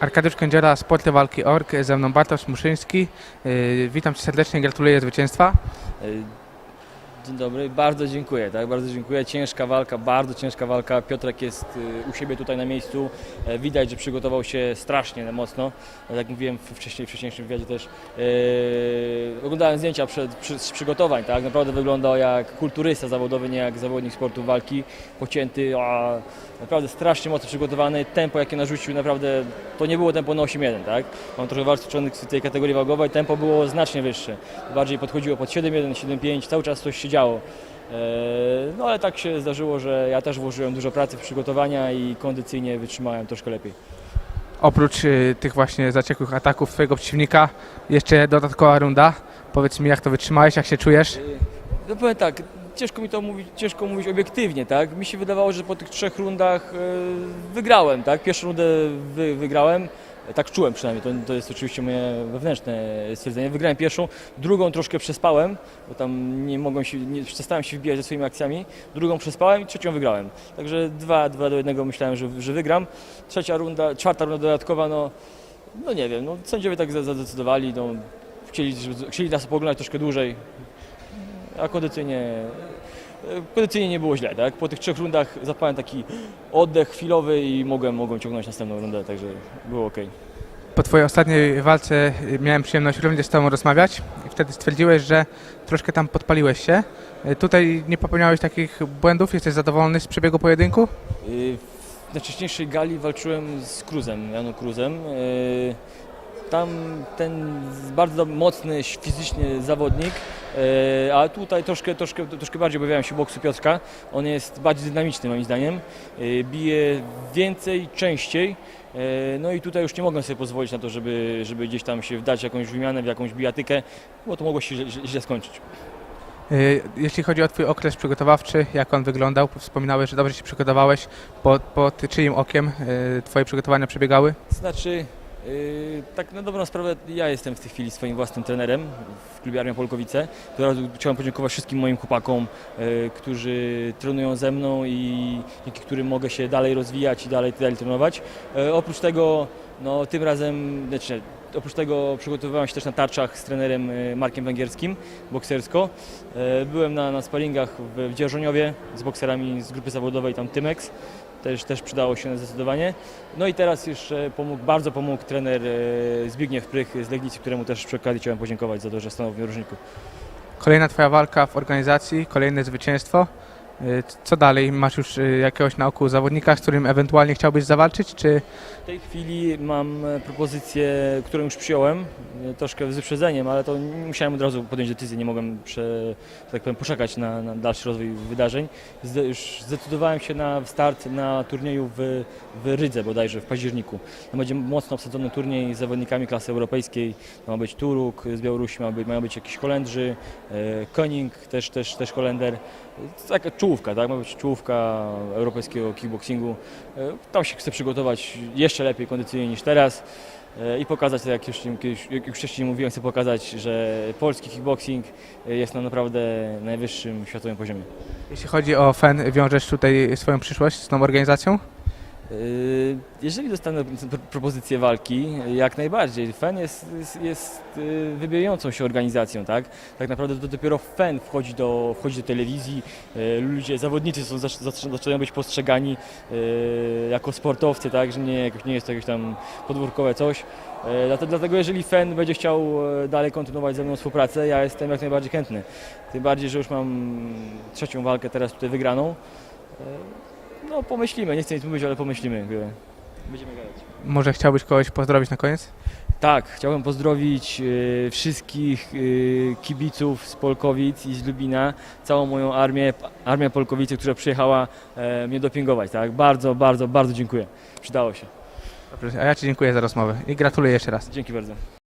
Arkadiusz Kędziora, Sporty Walki Org, ze mną Bartosz Muszyński. Yy, Witam Cię serdecznie, gratuluję zwycięstwa. Dzień dobry, bardzo dziękuję, tak, bardzo dziękuję. Ciężka walka, bardzo ciężka walka. Piotrek jest y, u siebie tutaj na miejscu. E, Widać, że przygotował się strasznie mocno. Tak Jak mówiłem wcześniej, w wcześniejszym wywiadzie też. e, Oglądałem zdjęcia przed, przy, z przygotowań, tak, naprawdę wyglądał jak kulturysta zawodowy, nie jak zawodnik sportu walki. Pocięty, a naprawdę strasznie mocno przygotowany. Tempo, jakie narzucił, naprawdę to nie było tempo na 8.1, tak. Mam trochę walczyć w tej kategorii wagowej, tempo było znacznie wyższe. Bardziej podchodziło pod 7.1, 7.5, cały czas coś się działo. E, No ale tak się zdarzyło, że ja też włożyłem dużo pracy w przygotowania i kondycyjnie wytrzymałem troszkę lepiej. Oprócz yy, tych właśnie zaciekłych ataków Twojego przeciwnika, jeszcze dodatkowa runda. Powiedz mi, jak to wytrzymałeś, jak się czujesz? No powiem tak, ciężko mi to mówić, ciężko mówić obiektywnie, tak? Mi się wydawało, że po tych trzech rundach e, wygrałem, tak? Pierwszą rundę wy, wygrałem, tak czułem przynajmniej, to, to jest oczywiście moje wewnętrzne stwierdzenie. Wygrałem pierwszą, drugą troszkę przespałem, bo tam nie mogłem się, nie, przestałem się wbijać ze swoimi akcjami. Drugą przespałem i trzecią wygrałem. Także dwa, dwa do jednego myślałem, że, że wygram. Trzecia runda, czwarta runda dodatkowa, no, no nie wiem, no sędziowie tak za- zadecydowali, no, chcieli, chcieli nas poglądać troszkę dłużej, a kondycyjnie, kondycyjnie nie było źle, tak? Po tych trzech rundach zapałem taki oddech chwilowy i mogłem, mogłem ciągnąć następną rundę, także było ok. Po Twojej ostatniej walce miałem przyjemność również z Tobą rozmawiać i wtedy stwierdziłeś, że troszkę tam podpaliłeś się. Tutaj nie popełniałeś takich błędów, jesteś zadowolony z przebiegu pojedynku? Y, Na wcześniejszej gali walczyłem z Cruzem, Janu Cruzem. Y, Tam ten bardzo mocny fizycznie zawodnik, y, a tutaj troszkę, troszkę, troszkę bardziej obawiałem się boksu Piotrka. On jest bardziej dynamiczny moim zdaniem, y, bije więcej, częściej. y, No i tutaj już nie mogłem sobie pozwolić na to, żeby, żeby gdzieś tam się wdać w jakąś wymianę, w jakąś bijatykę, bo to mogło się źle, źle skończyć. Jeśli chodzi o Twój okres przygotowawczy, jak on wyglądał? Wspominałeś, że dobrze się przygotowałeś. Pod, pod czyim okiem Twoje przygotowania przebiegały? Znaczy, tak na dobrą sprawę, ja jestem w tej chwili swoim własnym trenerem w klubie Armia Polkowice. Od razu chciałem podziękować wszystkim moim chłopakom, yy, którzy trenują ze mną i dzięki którym mogę się dalej rozwijać i dalej, dalej trenować. Yy, oprócz tego, no tym razem, znaczy, oprócz tego przygotowywałem się też na tarczach z trenerem yy, Markiem Węgierskim, boksersko. Yy, byłem na, na sparingach w Dzierżoniowie z bokserami z grupy zawodowej, tam Tymex. Też, też przydało się zdecydowanie. No i teraz jeszcze pomógł, bardzo pomógł trener e, Zbigniew Prych z Legnicy, któremu też przy okazji chciałem podziękować za to, że stanął w narożniku. Kolejna Twoja walka w organizacji, kolejne zwycięstwo. Yy, Co dalej? Masz już yy, jakiegoś na oku zawodnika, z którym ewentualnie chciałbyś zawalczyć, czy W tej chwili mam e, propozycję, którą już przyjąłem, e, troszkę z wyprzedzeniem, ale to musiałem od razu podjąć decyzję, nie mogłem prze, tak powiem, na, na dalszy rozwój wydarzeń. Zde, już zdecydowałem się na start na turnieju w, w Rydze bodajże, w październiku. To będzie mocno obsadzony turniej z zawodnikami klasy europejskiej. Ma być Turuk z Białorusi, ma być, mają być jakiś Holendrzy, e, Koning też, też, też Holender. Taka czołówka, tak? Ma być czołówka europejskiego kickboxingu. E, Tam się chcę przygotować jeszcze lepiej kondycyjnie niż teraz e, i pokazać, tak jak już, jak już wcześniej mówiłem, chcę pokazać, że polski kickboxing e, jest na naprawdę najwyższym światowym poziomie. jeśli chodzi o FEN, wiążesz tutaj swoją przyszłość z tą organizacją? Yy, Jeżeli dostanę pr- propozycję walki, jak najbardziej. FEN jest, jest, jest yy, wybijającą się organizacją, tak? Tak naprawdę to dopiero FEN wchodzi do, wchodzi do telewizji, yy, ludzie, zawodnicy są, zac- zac- zaczynają być postrzegani jako sportowcy, tak? Że nie, nie jest to jakieś tam podwórkowe coś. Dlatego, jeżeli FEN będzie chciał dalej kontynuować ze mną współpracę, ja jestem jak najbardziej chętny. Tym bardziej, że już mam trzecią walkę teraz tutaj wygraną. No pomyślimy, nie chcę nic mówić, ale pomyślimy. jakby. Będziemy gadać. Może chciałbyś kogoś pozdrowić na koniec? Tak, chciałbym pozdrowić e, wszystkich e, kibiców z Polkowic i z Lubina, całą moją armię, armię Polkowicy, która przyjechała e, mnie dopingować. Tak? Bardzo, bardzo, bardzo dziękuję. Przydało się. Dobrze, a ja Ci dziękuję za rozmowę i gratuluję jeszcze raz. Dzięki bardzo.